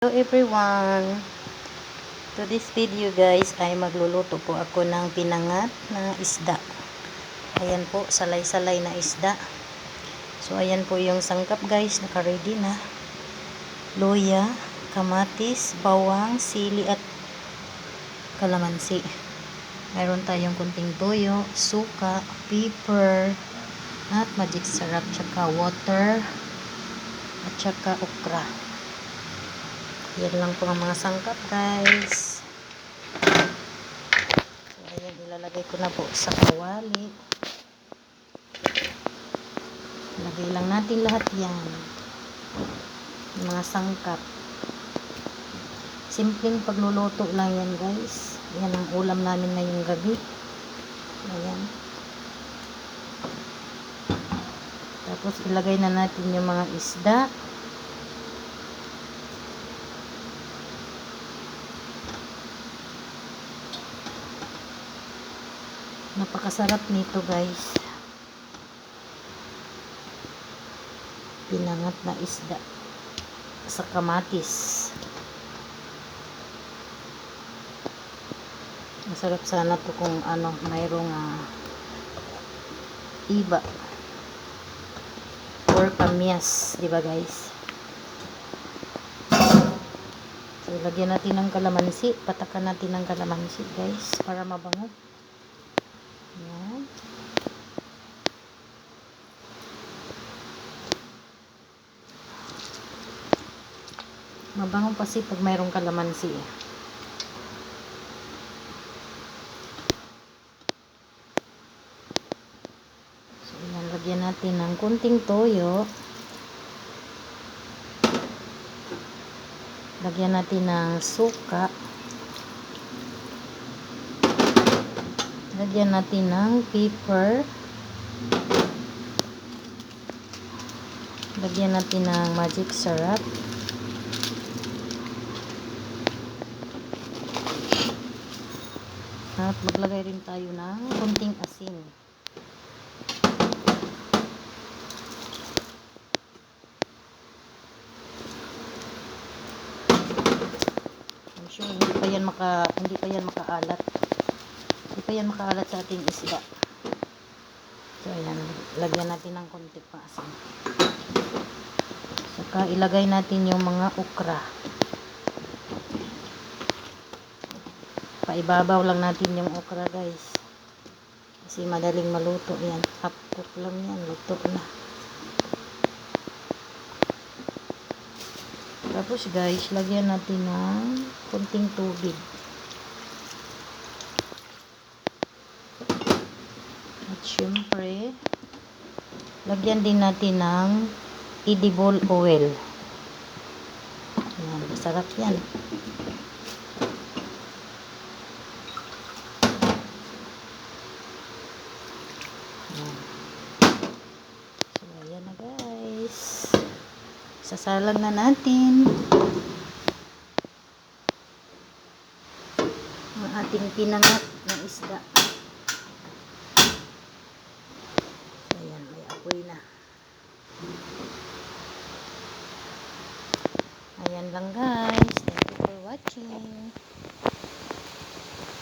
Hello everyone! To this video guys ay magluluto po ako ng pinangat na isda. Ayan po, salay-salay na isda. So ayan po yung sangkap guys, naka-ready na. Luya, kamatis, bawang, sili at kalamansi. Mayroon tayong kunting toyo, suka, pepper, at magic syrup, tsaka water, at tsaka okra. Yan lang po ang mga sangkap, guys. So, ayan, ilalagay ko na po sa kawali. Lagay lang natin lahat yan. Mga sangkap. Simpleng pagluluto lang yan, guys. Yan ang ulam namin ngayong gabi. Ayan. Tapos, ilagay na natin yung mga isda. Napakasarap nito guys. Pinangat na isda sa kamatis. Masarap sana to kung ano, mayroong uh, iba or kamyas, di ba guys? So, lagyan natin ng kalamansi. Patakan natin ng kalamansi guys para mabango. Yan. Mabango kasi pag mayroong kalamansi. eh. So, yan. Lagyan natin ng kunting toyo. Lagyan natin ng suka. Lagyan natin ng pepper. Lagyan natin ng magic syrup. At maglagay rin tayo ng kunting asin. I'm sure hindi pa yan maka hindi pa yan makaalat. Hindi pa yan makaalat sa ating isda. So, ayan. Lagyan natin ng konti pa asin. Saka, ilagay natin yung mga okra. Paibabaw lang natin yung okra, guys. Kasi madaling maluto yan. Half lang yan. Luto na. Tapos, guys, lagyan natin ng konting tubig. Syempre, lagyan din natin ng edible oil. Ayan, masarap yan. Ayan. So, ayan na guys. Sasalang na natin ang ating pinangat na isda. Ayan lang guys. Thank you for watching.